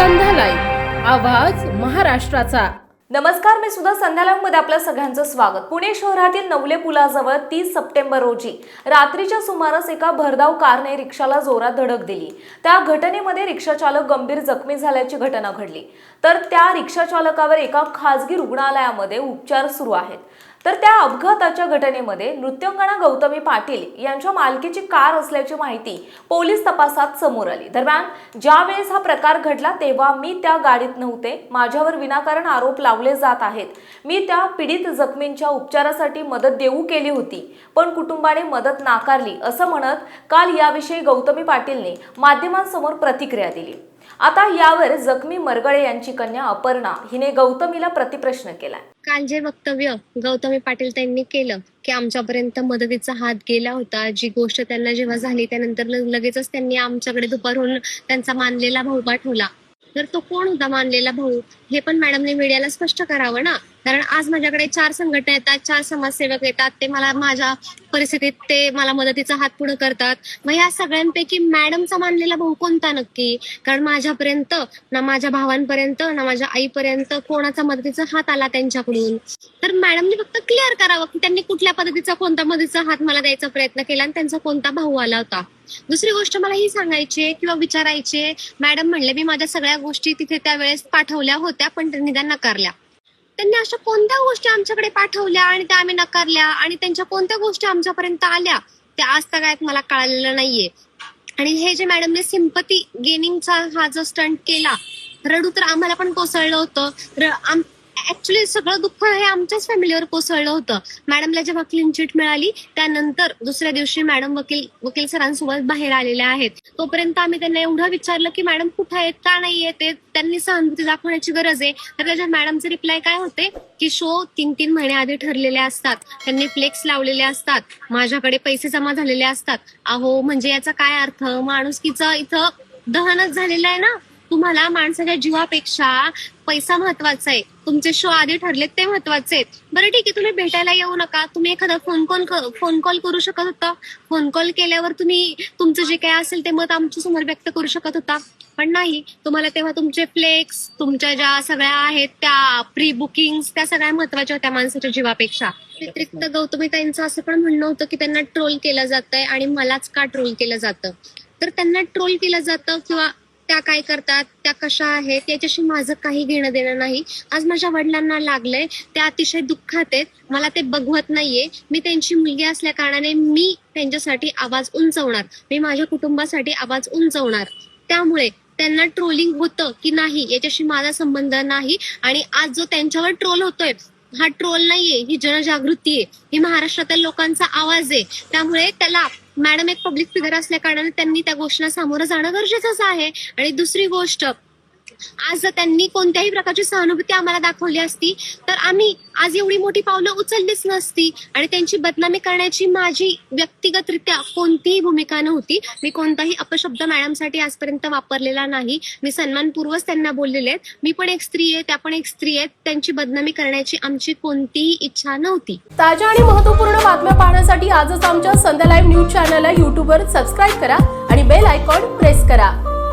आवाज महाराष्ट्राचा. नमस्कार मी सुद्धा संध्याकाळमध्ये आपल्या सगळ्यांचं स्वागत. पुणे शहरातील नवले पुलाजवळ तीस सप्टेंबर रोजी रात्रीच्या सुमारास एका भरधाव कारने रिक्षाला जोरात धडक दिली. त्या घटनेमध्ये रिक्षाचालक गंभीर जखमी झाल्याची घटना घडली. तर त्या रिक्षाचालकावर एका खासगी रुग्णालयामध्ये उपचार सुरू आहेत. तर त्या अपघाताच्या घटनेमध्ये नृत्यांगना गौतमी पाटील यांच्या मालकीची कार असल्याची माहिती पोलीस तपासात समोर आली. दरम्यान ज्यावेळेस हा प्रकार घडला तेव्हा मी त्या गाडीत नव्हते. माझ्यावर विनाकारण आरोप लावले जात आहेत. मी त्या पीडित जखमींच्या उपचारासाठी मदत देऊ केली होती पण कुटुंबाने मदत नाकारली असं म्हणत काल याविषयी गौतमी पाटीलने माध्यमांसमोर प्रतिक्रिया दिली. आता यावर जखमी मरगळे यांची कन्या अपर्णा हिने गौतमीला प्रतिप्रश्न केलाय. काल जे वक्तव्य गौतमी पाटील त्यांनी केलं की आमच्यापर्यंत मदतीचा हात गेला होता जी गोष्ट त्यांना जेव्हा झाली त्यानंतर लगेचच त्यांनी आमच्याकडे दुपारहून त्यांचा मानलेला भाऊ पाठवला तर तो कोण होता मानलेला भाऊ? हे पण मॅडमने मीडियाला स्पष्ट करावं ना? कारण आज माझ्याकडे चार संघटना येतात चार समाजसेवक येतात ते मला माझ्या परिस्थितीत ते मला मदतीचा हात पुढे करतात. मग या सगळ्यांपैकी मॅडमचा मानलेला भाऊ कोणता नक्की? कारण माझ्यापर्यंत ना माझ्या भावांपर्यंत ना माझ्या आईपर्यंत कोणाचा मदतीचा हात आला त्यांच्याकडून? तर मॅडमने फक्त क्लिअर करावं की त्यांनी कुठल्या पद्धतीचा कोणत्या मदतीचा हात मला द्यायचा प्रयत्न केला आणि त्यांचा कोणता भाऊ आला होता? दुसरी गोष्ट मला ही सांगायची किंवा विचारायची मॅडम म्हणले मी माझ्या सगळ्या गोष्टी तिथे त्यावेळेस पाठवल्या होत्या पण त्यांनी त्या नकारल्या. त्यांनी अशा कोणत्या गोष्टी आमच्याकडे पाठवल्या आणि त्या आम्ही नकारल्या आणि त्यांच्या कोणत्या गोष्टी आमच्यापर्यंत आल्या त्या आज तगायत मला कळालेलं नाहीये. आणि हे जे मॅडमने सिम्पती गेनिंगचा हा जो स्टंट केला रडू तर आम्हाला पण कोसळलं होतं. र- आम- ऍक्च्युली सगळं दुःख हे आमच्याच फॅमिलीवर कोसळलं होतं. मॅडमला जेव्हा क्लीन चिट मिळाली त्यानंतर दुसऱ्या दिवशी मॅडम वकील वकील सरांसोबत बाहेर आलेल्या आहेत. तोपर्यंत आम्ही त्यांना एवढं विचारलं की मॅडम कुठे आहेत? का नाही येत ते? त्यांनी सहानुभूती दाखवण्याची गरज आहे. तर त्याच्यात मॅडमचे रिप्लाय काय होते? की शो तीन तीन महिने आधी ठरलेले असतात. त्यांनी फ्लेक्स लावलेले असतात. माझ्याकडे पैसे जमा झालेले असतात. अहो म्हणजे याचा काय अर्थ? माणुसकीचं इथं दहनच झालेलं आहे ना? तुम्हाला माणसाच्या जीवापेक्षा पैसा महत्त्वाचा आहे. तुमचे शो आधी ठरलेत ते महत्त्वाचे आहेत. बरं ठीक आहे तुम्ही भेटायला येऊ नका. तुम्ही एखादा फोन कॉल फोन कॉल करू शकत होता? फोन कॉल केल्यावर तुम्ही तुमचं जे काय असेल ते मत आमच्यासमोर व्यक्त करू शकत होता. पण नाही तुम्हाला तेव्हा तुमचे फ्लेक्स तुमच्या ज्या सगळ्या आहेत त्या प्री बुकिंग त्या सगळ्या महत्त्वाच्या होत्या माणसाच्या जीवापेक्षा. व्यतिरिक्त गौतमीताईंचं असं पण म्हणणं होतं की त्यांना ट्रोल केलं जातंय आणि मलाच का ट्रोल केलं जातं? तर त्यांना ट्रोल केलं जातं किंवा त्या काय करतात त्या कशा आहेत याच्याशी माझं काही घेणं देणं नाही. आज माझ्या वडिलांना लागलंय त्या अतिशय दुःखात आहेत. मला ते बघवत नाहीये. मी त्यांची मुलगी असल्या कारणाने मी त्यांच्यासाठी आवाज उंचवणार. मी माझ्या कुटुंबासाठी आवाज उंचवणार. त्यामुळे त्यांना ट्रोलिंग होतं की नाही याच्याशी माझा संबंध नाही. आणि आज जो त्यांच्यावर ट्रोल होतोय हा ट्रोल नाहीये ही जनजागृती आहे. ही महाराष्ट्रातील लोकांचा आवाज आहे. त्यामुळे त्याला मॅडम एक पब्लिक फिगर असल्या कारणाने त्यांनी त्या गोष्टीला सामोरं जाणं गरजेचंच आहे. आणि दुसरी गोष्ट आज जर त्यांनी कोणत्याही प्रकारची सहानुभूती आम्हाला दाखवली असती तर आम्ही आज एवढी मोठी पावलं उचललीच नसती. आणि त्यांची बदनामी करण्याची माझी व्यक्तिगतरित्या कोणतीही भूमिका नव्हती. मी कोणताही अपशब्द मॅडमसाठी आजपर्यंत वापरलेला नाही. मी सन्मानपूर्वक त्यांना बोललेले आहेत. मी पण एक स्त्री आहे त्या पण एक स्त्री आहेत. त्यांची बदनामी करण्याची आमची कोणतीही इच्छा नव्हती. ताज्या आणि महत्त्वपूर्ण बातम्या पाहण्यासाठी आजच आमच्या संध्या लाईव्ह न्यूज चॅनलला युट्यूबवर सबस्क्राईब करा आणि बेल आयकॉन प्रेस करा.